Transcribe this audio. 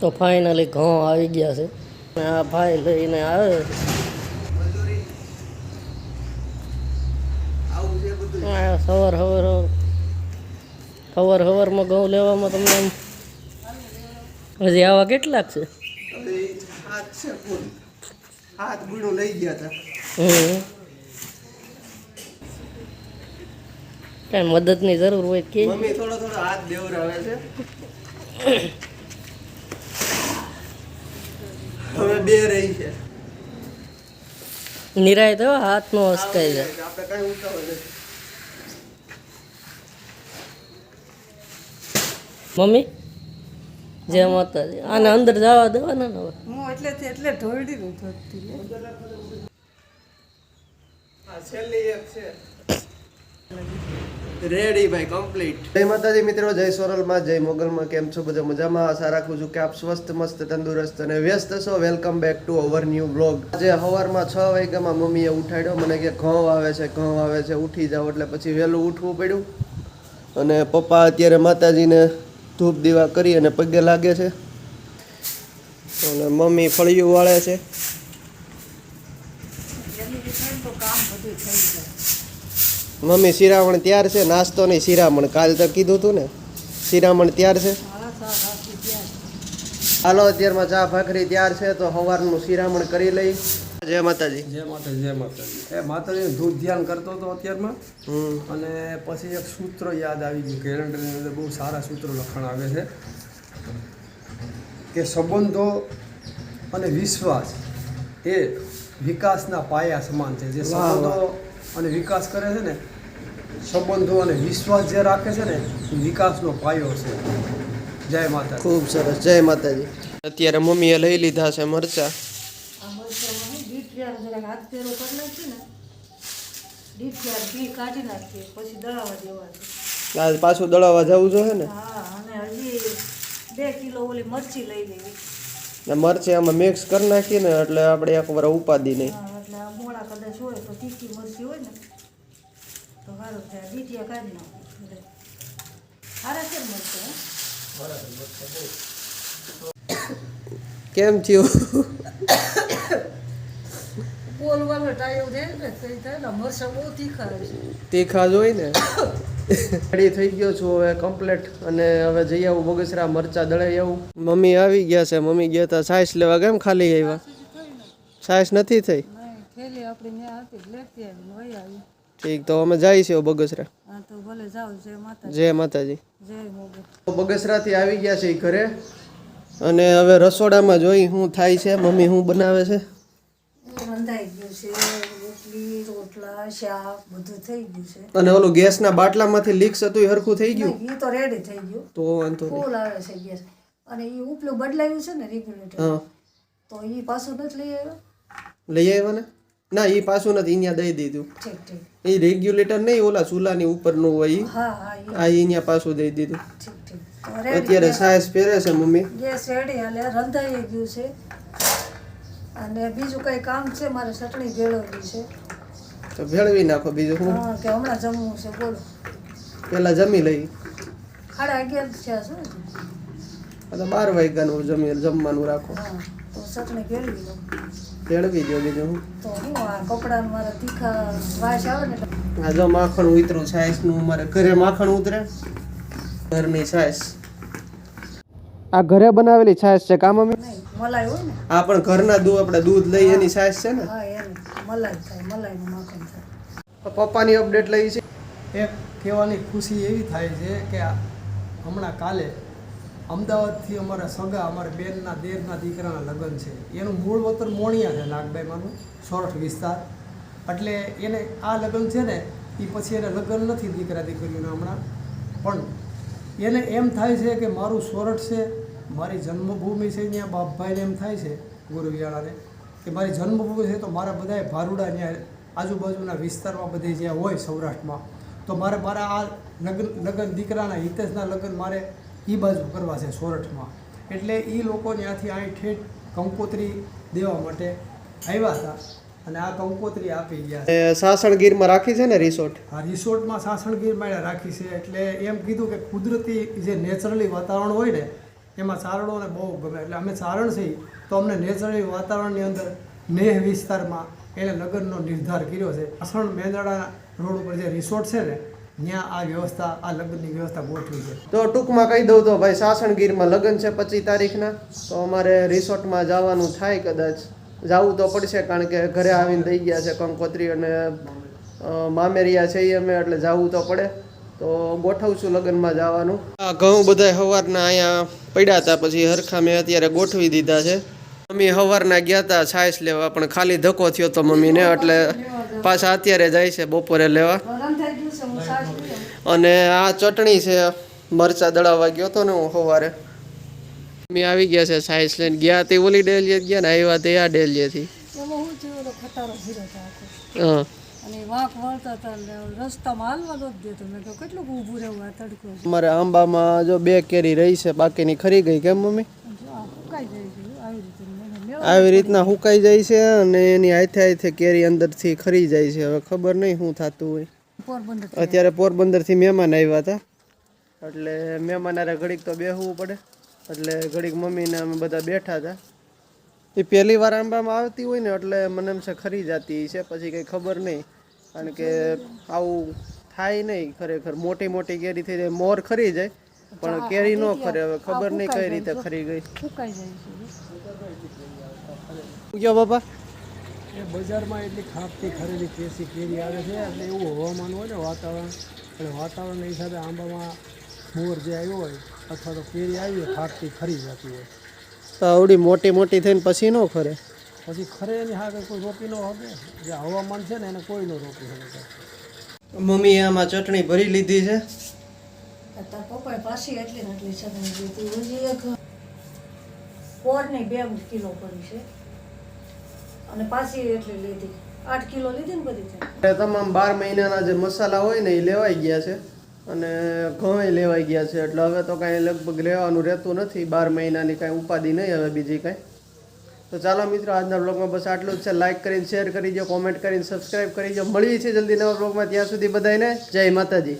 તો ફાઇનલી ઘઉં આવી ગયા છે. આ ભાઈ લઈને આવે સવાર સવાર સવાર સવારમાં ઘઉં લેવામાં તમને હજી આવા કેટલાક છે? હાથ ગુણો લઈ હમ. કાંઈ મદદની જરૂર હોય કે? થોડો થોડો હાથ દેવરાવે છે હવે બે રહી છે નિરાય તો હાથનો હસકાઈ જાય. મમ્મી જેમ માતાજી. આને અંદર જવા દેવાના ને હું એટલે એટલે ઢોળી નું ધોતી છેલ્લી એક છે. રેડી ભાઈ કમ્પ્લીટ જય માતાજી, મિત્રો, જય સોરલમાં જય મોગલમાં, કેમ છો? બધા મજામાં? આશા રાખું છું કે આપ સ્વસ્થ, મસ્ત, તંદુરસ્ત અને વ્યસ્ત છો. Welcome back to our new blog આજે સવારમાં છ વાગ્યામાં મમ્મીએ ઉઠાડ્યો. મને કે ઘઉં આવે છે, ઘઉં આવે છે, ઉઠી જાઓ. એટલે પછી વહેલું ઉઠવું પડ્યું. અને પપ્પા અત્યારે માતાજીને ધૂપ દીવા કરી અને પગે લાગે છે. અને મમ્મી ફળિયું વાળે છે જલ્દી થાય તો કામ બધું થઈ જાય મમ્મી શિરામણ તૈયાર છે નાસ્તો નહીં શિરામણ. કાલ તો કીધું હતું ને શિરામણ તૈયાર છે. હાલો અત્યારમાં ચા ભાખરી તૈયાર છે તો સવારનું શિરામણ કરી લઈ. જય માતાજી. જય માતાજી જય માતાજી. એ માતાજીનું ધૂપ ધ્યાન કરતો હતો અત્યારમાં. અને પછી એક સૂત્ર યાદ આવી ગયું કેલેન્ડરની અંદર બહુ સારા સૂત્રો લખાણ આવે છે કે સંબંધો અને વિશ્વાસ એ વિકાસના પાયા સમાન છે. જે સંબંધો અને વિકાસ કરે છે ને સંબંધો અને વિશ્વાસ જે રાખે છે ને વિકાસનો પાયો છે. જય માતા ખૂબ સરસ. જય માતાજી. અત્યારે મમ્મીએ લઈ લીધા છે મરચા. આ મરચાંમાં દીઠ પ્યાર જરાક હાથ પેરો કરી નાખીએ ને દીઠ પ્યાર ઘી કાઢી નાખીએ પછી દળાવા દેવા છે આજ પાછું દળાવા જવું જોઈએ ને? હા અને બે કિલો ઓલી મરચી લઈ લેવી. ને મરચી આમાં મિક્સ કરી નાખીએ ને એટલે આપણે એક વાર ઉપાદી નહીં. એટલે કદાચ હોય તો તીખી મરચી હોય ને તો સારું થાય દીઠિયા કાઢી નાખો. સારા છે ને મરચાં હે? કેમ થયું? બોલવાનો ટાઈમ દે ને થઈ થાય ને મરસા બહુ તીખા છે. તીખા જ હોય ને. રેડી થઈ ગયો છું હવે કમ્પ્લેટ અને હવે જઈ આવું બગસરા મરચા દળાઈ આવું. મમ્મી આવી ગયા છે મમ્મી ગયા હતા સાઈસ લેવા. કેમ ખાલી આવ્યા? સાઈસ નથી. થઈ? થેલી આપણી ત્યાં હતી લેતી આવી. ઠીક તો અમે જાય છે બગસરા. તો ભલે જાવ છે માતા જય માતાજી. બગસરા થી બગસરાથી આવી ગયા છે ઈ ઘરે? અને હવે રસોડામાં જોઈ શું થાય છે મમ્મી શું બનાવે છે? રંધાઈ ગયું છે રોટલી રોટલા શાક બધું થઈ ગયું છે. અને ઓલું ગેસના બાટલામાંથી લીક્સ હતું એ હરખું થઈ ગયું? એ તો રેડી થઈ ગયું. તો વાંધો ફૂલ આવે છે ગેસ. અને એ ઉપલું બદલાયું છે ને રેગ્યુલેટર હા. તો એ પાછું નથી લઈ આવ્યો? લઈ આવ્યો ને? ના એ પાછું નથી અહીંયા દઈ દીધું. એ રેગ્યુલેટર નહીં ઓલા ચૂલાની ઉપરનું હોય. હા આ અહીંયા પાછું દઈ દીધું. અત્યારે સાયસ પહેરે છે મમ્મી. ગેસ રેડી હાલે રંધાઈ ગયું છે. અને બીજું કઈ કામ છે? મારે ચટણી ભેળવવી છે. તો ભેળવી નાખો બીજું હું હા કે હમણાં જમવું છે બોલો. પેલા જમી લઈ. સાડા અગિયાર થયા છે? તો બાર વાગ્યાનું જમી જમવાનું રાખો. તો ચટણી ભેળવી લઉં. ભેળવી દો બીજું. તો હું આ કપડાં મારા તીખા વાસ આવે ને આ જો માખણ ઉતરું છાશનું મારે ઘરે માખણ ઉતરે. ઘરની છાશ આ ઘરે બનાવેલી છાશ છે કામ અમે મલાઈ હોય ને. આ પણ ઘરના દૂધ આપણે દૂધ લઈ એની છાશ છે ને? હા એની. મલાઈ થાય મલાઈનું માખણ થાય. પપ્પાની અપડેટ લઈ છે. એક કહેવાની ખુશી એવી થાય છે કે હમણાં કાલે અમદાવાદથી અમારા સગા, અમારા બેનના, દેરના દીકરાના લગ્ન છે. એનું મૂળ વતન મોણિયા છે નાગબાઈમાંનું સોરઠ વિસ્તાર. એટલે એને આ લગ્ન છે ને, એ પછી એને લગ્ન નથી દીકરા દીકરીઓના હમણાં. પણ એને એમ થાય છે કે મારું સોરઠ છે, મારી જન્મભૂમિ છે ત્યાં બાપભાઈને એમ થાય છે ગુરુવિયાળાને, કે મારી જન્મભૂમિ છે તો મારા બધાએ ભારૂડા ત્યાં આજુબાજુના વિસ્તારમાં બધે જ્યાં હોય સૌરાષ્ટ્રમાં. તો મારે મારા આ લગ્ન લગ્ન દીકરાના હિતેશના લગ્ન મારે એ બાજુ કરવા છે સોરઠમાં. એટલે એ લોકો ત્યાંથી અહીં ઠેઠ કંકોત્રી દેવા માટે આવ્યા હતા અને આ કંકોત્રી આપી ગયા સાસણગીરમાં રાખી છે ને રિસોર્ટ? આ રિસોર્ટમાં સાસણગીરમાં રાખી છે. એટલે એમ કીધું કે કુદરતી જે નેચરલી વાતાવરણ હોય ને એમાં ચારણોને બહુ ગમે. એટલે અમે ચારણ છીએ તો અમને નેચરલી વાતાવરણની અંદર નેહ વિસ્તારમાં એને લગ્નનો નિર્ધાર કર્યો છે. અસણ મેંદરડા રોડ ઉપર જે રિસોર્ટ છે ને ત્યાં આ વ્યવસ્થા, આ લગ્નની વ્યવસ્થા ગોઠવી છે. તો ટૂંકમાં કહી દઉં તો ભાઈ સાસણગીરમાં લગ્ન છે પચીસ તારીખના, તો અમારે રિસોર્ટમાં જવાનું થાય કદાચ. જવું તો પડશે કારણ કે ઘરે આવીને થઈ ગયા છે કંકોત્રી અને મામેરિયા છે એ અમે, એટલે જવું તો પડે. તો ગોઠવશું લગ્નમાં જવાનું. ઘઉં બધા સવારના અહીંયા પડ્યા હતા, પછી હરખા મેં અત્યારે ગોઠવી દીધા છે. મમ્મી સવારના ગયા હતા છાશ લેવા, પણ ખાલી ધક્કો થયો તો મમ્મીને, એટલે પાછા અત્યારે જાય છે બપોરે લેવા રંધાઈ ગયું છે હું સાસ લઈ આવું. અને આ ચટણી છે મરચા દળાવવા ગયો તો ને હું સવારે. અમે આવી ગયા છે સાઈઝ લઈને. ગયા તે ઓલી ડેલીએ ગયા ને આવ્યા તે આ ડેલીએથી. હું હતો હતા અમારે આંબામાં જો બે કેરી રહી છે બાકીની ખરી ગઈ કેમ મમ્મી? આવી રીતના હુકાઈ જાય છે અને એની હાથે હાથે કેરી અંદરથી ખરી જાય છે. હવે ખબર નહીં શું થતું હોય. અત્યારે પોરબંદરથી મહેમાન આવ્યા હતા. એટલે મહેમાન આરે ઘડીક તો બેસવું પડે. એટલે ઘડીક મમ્મીને અમે બધા બેઠા હતા. એ પહેલી વાર આંબામાં આવતી હોય ને એટલે મને એમ છે ખરી જતી છે પછી કંઈ ખબર નહીં. કારણ કે આવું થાય નહીં ખરેખર. મોટી મોટી કેરી થઈ જાય મોર ખરી જાય. પણ કેરી ન ખરે હવે ખબર નહીં કઈ રીતે ખરી ગઈ. ફૂંકાઈ જાય છે. બાપા? એ બજારમાં એટલી ખાપતી ખરેલી કેસી કેરી આવે છે એટલે એવું હવામાન હોય ને વાતાવરણ. એટલે વાતાવરણના હિસાબે આંબામાં મોર જે આવ્યો હોય અથવા તો કેરી આવી હોય ખાપતી ખરી જતી હોય. તો આવડી મોટી મોટી થઈને પછી ન ખરે? પછી ખરે એની હાથે કોઈ રોપી ન શકે. જે હવામાન છે ને એને કોઈ ન રોપી શકે. મમ્મીએ આમાં ચટણી ભરી લીધી છે? પપ્પાએ પાછી એટલી ને એટલી ચટણી લીધી. હજી એક પોરની બે કિલો પડી છે. અને પાછી એટલી લીધી. આઠ કિલો લીધી ને બધી તમામ બાર મહિનાના જે મસાલા હોય ને એ લેવાઈ ગયા છે. અને ઘઉં લેવાઈ ગયા છે. એટલે હવે તો કાંઈ લગભગ લેવાનું રહેતું નથી. બાર મહિનાની કાંઈ ઉપાધિ નહીં હવે બીજી કાંઈ. તો ચાલો મિત્રો, આજના બ્લોગમાં બસ આટલું જ છે. લાઇક કરીને શેર કરી દો કોમેન્ટ કરીને સબસ્ક્રાઈબ કરી દો મળીએ છીએ જલ્દી નવા બ્લોગમાં ત્યાં સુધી બધાને જય માતાજી.